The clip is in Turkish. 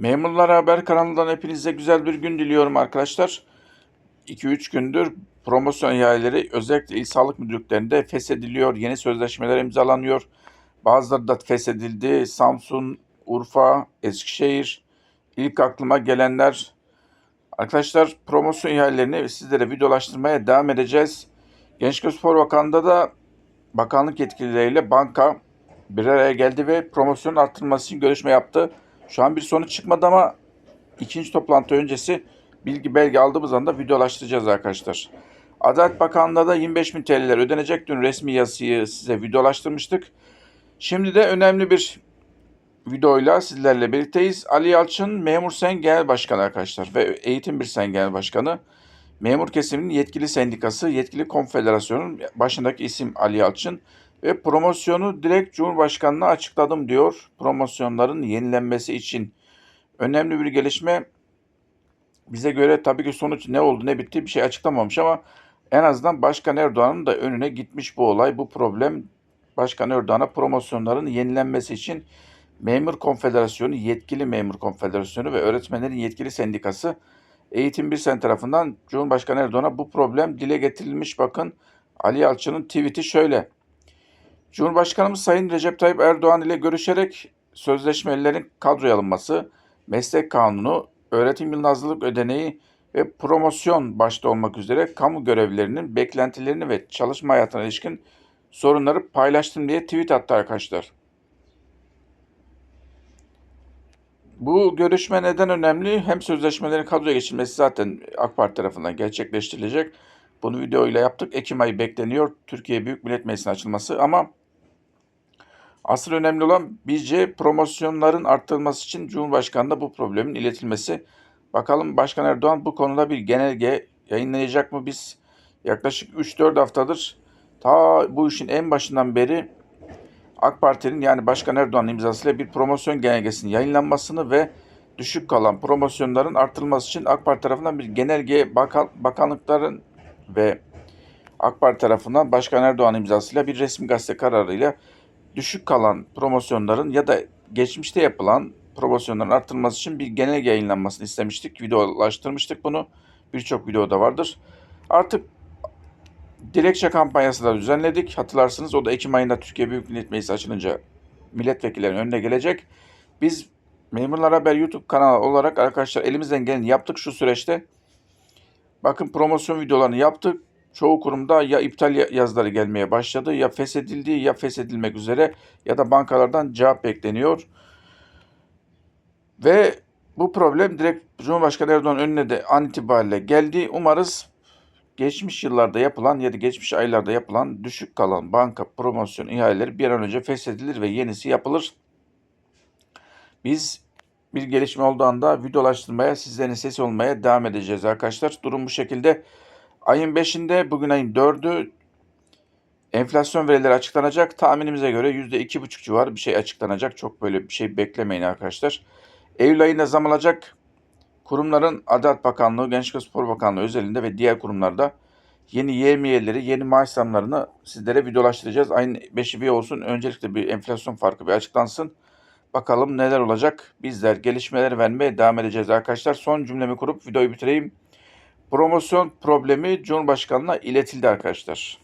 Memurlar Haber kanalından hepinize güzel bir gün diliyorum arkadaşlar. 2-3 gündür promosyon ihaleleri özellikle il sağlık müdürlüklerinde feshediliyor. Yeni sözleşmeler imzalanıyor. Bazıları da feshedildi. Samsun, Urfa, Eskişehir. İlk aklıma gelenler. Arkadaşlar promosyon ihalelerini sizlere videolaştırmaya devam edeceğiz. Gençlik Spor Bakanlığı'nda da bakanlık yetkilileriyle banka bir araya geldi ve promosyon arttırılması için görüşme yaptı. Şu an bir sonuç çıkmadı ama ikinci toplantı öncesi bilgi belge aldığımız anda videolaştıracağız arkadaşlar. Adalet Bakanlığı'nda da 25 bin TL'ler ödenecek. Dün resmi yazıyı size videolaştırmıştık. Şimdi de önemli bir videoyla sizlerle birlikteyiz. Ali Yalçın Memur Sen Genel Başkanı arkadaşlar ve Eğitim Bir Sen Genel Başkanı. Memur kesiminin yetkili sendikası, yetkili konfederasyonun başındaki isim Ali Yalçın ve promosyonu direkt Cumhurbaşkanı'na açıkladım diyor. Promosyonların yenilenmesi için önemli bir gelişme. Bize göre tabii ki sonuç ne oldu ne bitti bir şey açıklamamış ama en azından Başkan Erdoğan'ın da önüne gitmiş bu olay, bu problem. Başkan Erdoğan'a promosyonların yenilenmesi için Memur Konfederasyonu, Yetkili Memur Konfederasyonu ve Öğretmenlerin Yetkili Sendikası Eğitim Bir Sen tarafından Cumhurbaşkanı Erdoğan'a bu problem dile getirilmiş. Bakın Ali Yalçın'ın tweet'i şöyle. Cumhurbaşkanımız Sayın Recep Tayyip Erdoğan ile görüşerek sözleşmelerin kadroya alınması, meslek kanunu, öğretim yılı hazırlık ödeneği ve promosyon başta olmak üzere kamu görevlilerinin beklentilerini ve çalışma hayatına ilişkin sorunları paylaştım diye tweet attı arkadaşlar. Bu görüşme neden önemli? Hem sözleşmelerin kadroya geçilmesi zaten AK Parti tarafından gerçekleştirilecek. Bunu videoyla yaptık. Ekim ayı bekleniyor. Türkiye Büyük Millet Meclisi'nin açılması ama asıl önemli olan bizce promosyonların arttırılması için Cumhurbaşkanı'na bu problemin iletilmesi. Bakalım Başkan Erdoğan bu konuda bir genelge yayınlayacak mı? Biz yaklaşık 3-4 haftadır ta bu işin en başından beri AK Parti'nin yani Başkan Erdoğan'ın imzasıyla bir promosyon genelgesinin yayınlanmasını ve düşük kalan promosyonların artırılması için AK Parti tarafından bir genelge bakan, bakanlıkların ve AK Parti tarafından Başkan Erdoğan imzasıyla bir resmi gazete kararıyla düşük kalan promosyonların ya da geçmişte yapılan promosyonların arttırılması için bir genelge yayınlanmasını istemiştik. Videolaştırmıştık bunu. Birçok videoda vardır. Artık dilekçe kampanyası da düzenledik. Hatırlarsınız o da Ekim ayında Türkiye Büyük Millet Meclisi açılınca milletvekillerinin önüne gelecek. Biz Memurlar Haber YouTube kanalı olarak arkadaşlar elimizden geleni yaptık şu süreçte. Bakın promosyon videolarını yaptık. Çoğu kurumda ya iptal yazıları gelmeye başladı ya feshedildi ya feshedilmek üzere ya da bankalardan cevap bekleniyor. Ve bu problem direkt Cumhurbaşkanı Erdoğan önüne de an itibariyle geldi. Umarız geçmiş yıllarda yapılan ya da geçmiş aylarda yapılan düşük kalan banka promosyon ihaleleri bir an önce feshedilir ve yenisi yapılır. Biz bir gelişme olduğu anda videolaştırmaya, sizlerin sesi olmaya devam edeceğiz arkadaşlar. Durum bu şekilde. Ayın 5'inde, bugün ayın 4'ü enflasyon verileri açıklanacak. Tahminimize göre %2,5 civarı bir şey açıklanacak. Çok böyle bir şey beklemeyin arkadaşlar. Eylül ayında zam alacak. Kurumların Adalet Bakanlığı, Gençlik ve Spor Bakanlığı özelinde ve diğer kurumlarda yeni yemiyeleri, yeni maaş zamlarını sizlere videolaştıracağız. Ayın 5'i bir olsun. Öncelikle bir enflasyon farkı bir açıklansın. Bakalım neler olacak. Bizler gelişmeler vermeye devam edeceğiz arkadaşlar. Son cümlemi kurup videoyu bitireyim. Promosyon problemi Cumhurbaşkanı'na iletildi arkadaşlar.